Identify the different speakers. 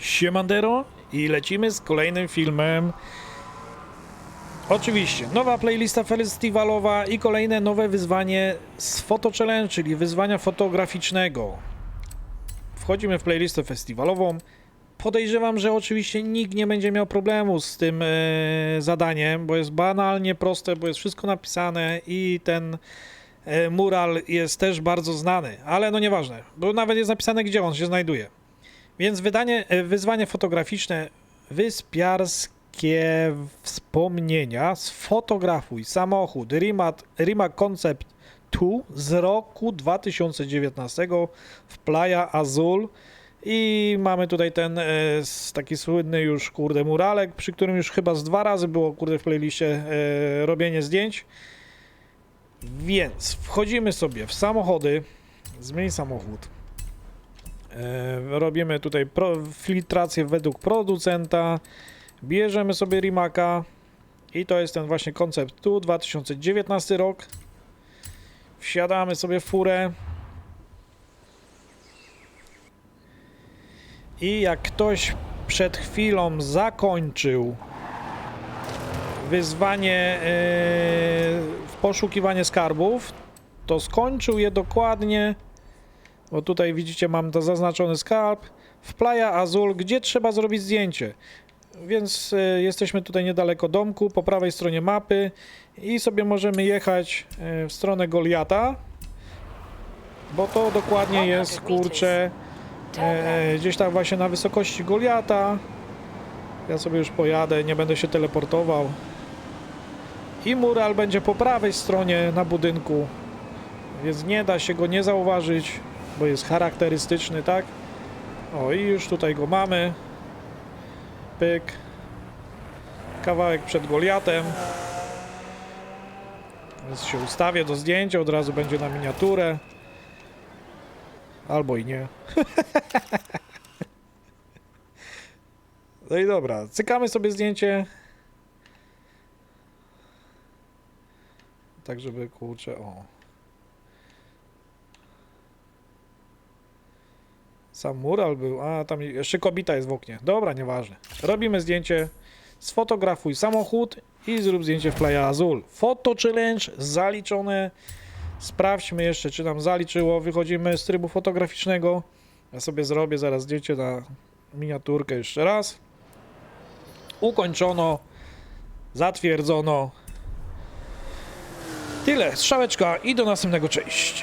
Speaker 1: Siemandero i lecimy z kolejnym filmem. Oczywiście, nowa playlista festiwalowa i kolejne nowe wyzwanie z Photo Challenge, czyli wyzwania fotograficznego. Wchodzimy w playlistę festiwalową. Podejrzewam, że oczywiście nikt nie będzie miał problemu z tym e, zadaniem, bo jest banalnie proste, bo jest wszystko napisane i ten e, mural jest też bardzo znany, ale no nieważne, bo nawet jest napisane, gdzie on się znajduje. Więc wydanie, e, wyzwanie fotograficzne Wyspiarskie Wspomnienia Sfotografuj samochód Rimac, Rimac Concept 2 z roku 2019 w Playa Azul i mamy tutaj ten e, taki słynny już kurde muralek, przy którym już chyba z dwa razy było kurde w playliście e, robienie zdjęć. Więc wchodzimy sobie w samochody, zmień samochód. E, robimy tutaj filtrację według producenta, bierzemy sobie Rimaka i to jest ten właśnie koncept tu, 2019 rok. Wsiadamy sobie w furę. I jak ktoś przed chwilą zakończył wyzwanie e, w poszukiwanie skarbów, to skończył je dokładnie bo tutaj widzicie, mam to zaznaczony skarb. W Playa Azul, gdzie trzeba zrobić zdjęcie. Więc e, jesteśmy tutaj niedaleko domku, po prawej stronie mapy. I sobie możemy jechać e, w stronę Goliata, bo to dokładnie jest, kurczę, e, gdzieś tam właśnie na wysokości Goliata. Ja sobie już pojadę, nie będę się teleportował. I mural będzie po prawej stronie na budynku, więc nie da się go nie zauważyć bo jest charakterystyczny, tak? O, i już tutaj go mamy. Pyk. Kawałek przed Goliatem. Więc się ustawię do zdjęcia, od razu będzie na miniaturę. Albo i nie. no i dobra, cykamy sobie zdjęcie. Tak, żeby kurczę, o. Sam mural był, a tam jeszcze kobita jest w oknie. Dobra, nieważne. Robimy zdjęcie, sfotografuj samochód i zrób zdjęcie w Playa Azul. Photo Challenge zaliczone. Sprawdźmy jeszcze, czy nam zaliczyło. Wychodzimy z trybu fotograficznego. Ja sobie zrobię zaraz zdjęcie na miniaturkę jeszcze raz. Ukończono. Zatwierdzono. Tyle, strzałeczka i do następnego, cześć.